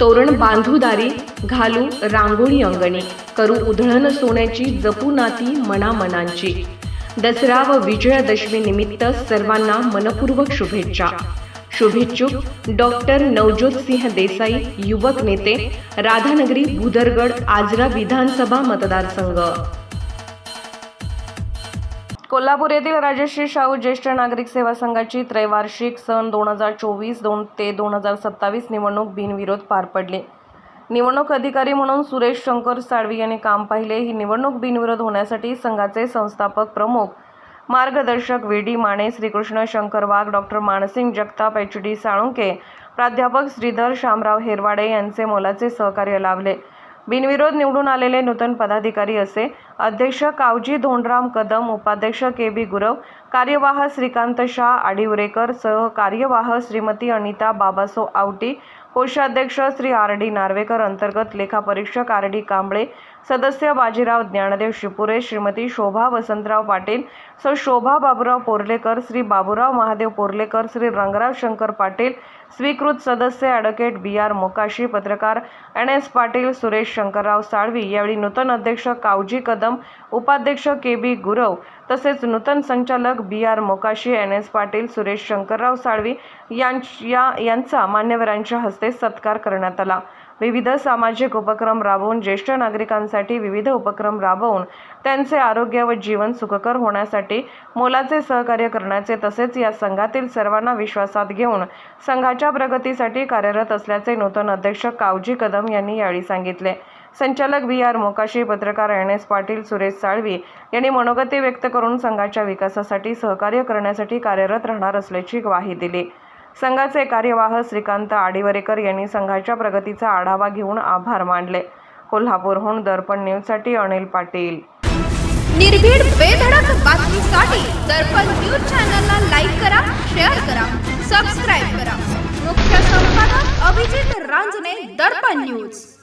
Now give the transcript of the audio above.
तोरण बांधूदारी घालू रांगोळी अंगणी करू उधळण सोन्याची जपू नाती मनामनांची. दसरा व विजयादशमी निमित्त सर्वांना मनपूर्वक शुभेच्छा. शुभेच्छुक डॉक्टर नवज्योत सिंह देसाई युवक नेते राधानगरी भुदरगड आजरा विधानसभा मतदारसंघ. कोल्हापूर येथील राजश्री शाहू ज्येष्ठ नागरिक सेवा संघाची त्रैवार्षिक सन दोन हजार चोवीस दोन ते दोन हजार सत्तावीस निवडणूक बिनविरोध पार पडली. निवडणूक अधिकारी म्हणून सुरेश शंकर साळवी यांनी काम पाहिले. ही निवडणूक बिनविरोध होण्यासाठी संघाचे संस्थापक प्रमुख मार्गदर्शक V. D. Mane Shrikrishna Shankar Wagh doctor Mansing Jagtap H. D. Salunke प्राध्यापक श्रीधर शामराव हेरवाडे यांचे मोलाचे सहकार्य लाभले. बिनविरोध निवडून आलेले नूतन पदाधिकारी असे अध्यक्ष कावजी धोंडराम कदम उपाध्यक्ष के बी गुरव कार्यवाह श्रीकांत शाह आडिवरेकर सह कार्यवाह श्रीमती अनिता बाबासो आवटी कोषाध्यक्ष श्री आर डी नार्वेकर अंतर्गत लेखापरीक्षक आर डी कांबळे सदस्य बाजीराव ज्ञानदेव शिपुरे श्रीमती शोभा वसंतराव पाटील सो शोभा बाबुराव पोर्लेकर श्री बाबुराव महादेव पोर्लेकर श्री रंगराव शंकर पाटील स्वीकृत सदस्य ॲडव्होकेट बी आर मोकाशी पत्रकार एन एस पाटील सुरेश शंकरराव साळवी यावेळी नूतन अध्यक्ष कावजी कदम उपाध्यक्ष के बी गुरव तसेच नूतन संचालक B R Mokashi N S Patil Suresh Shankarrao Salvi यांच्या यांचा मान्यवरांच्या हस्ते सत्कार करण्यात आला. विविध सामाजिक उपक्रम राबवून ज्येष्ठ नागरिकांसाठी विविध उपक्रम राबवून त्यांचे आरोग्य व जीवन सुखकर होण्यासाठी मोलाचे सहकार्य करण्याचे तसेच या संघातील सर्वांना विश्वासात घेऊन संघाच्या प्रगतीसाठी कार्यरत असल्याचे नूतन अध्यक्ष कावजी कदम यांनी यावेळी सांगितले. संचालक बी आर मोकाशी पत्रकार एन एस पाटील सुरेश साळवी यांनी मनोगती व्यक्त करून संघाच्या विकासासाठी सहकार्य करण्यासाठी कार्यरत राहणार असल्याची ग्वाही दिली. संघाचे कार्यवाह श्रीकांत आडिवरेकर यांनी संघाच्या प्रगतीचा आढावा घेऊन आभार मानले. कोल्हापूरहून दर्पण न्यूजसाठी अनिल पाटील. निर्भीड बेधडक बातमीसाठी दर्पण न्यूज चॅनलला लाईक करा शेअर करा सबस्क्राईब करा. मुख्य संपादक अभिजित रांजणे दर्पण न्यूज.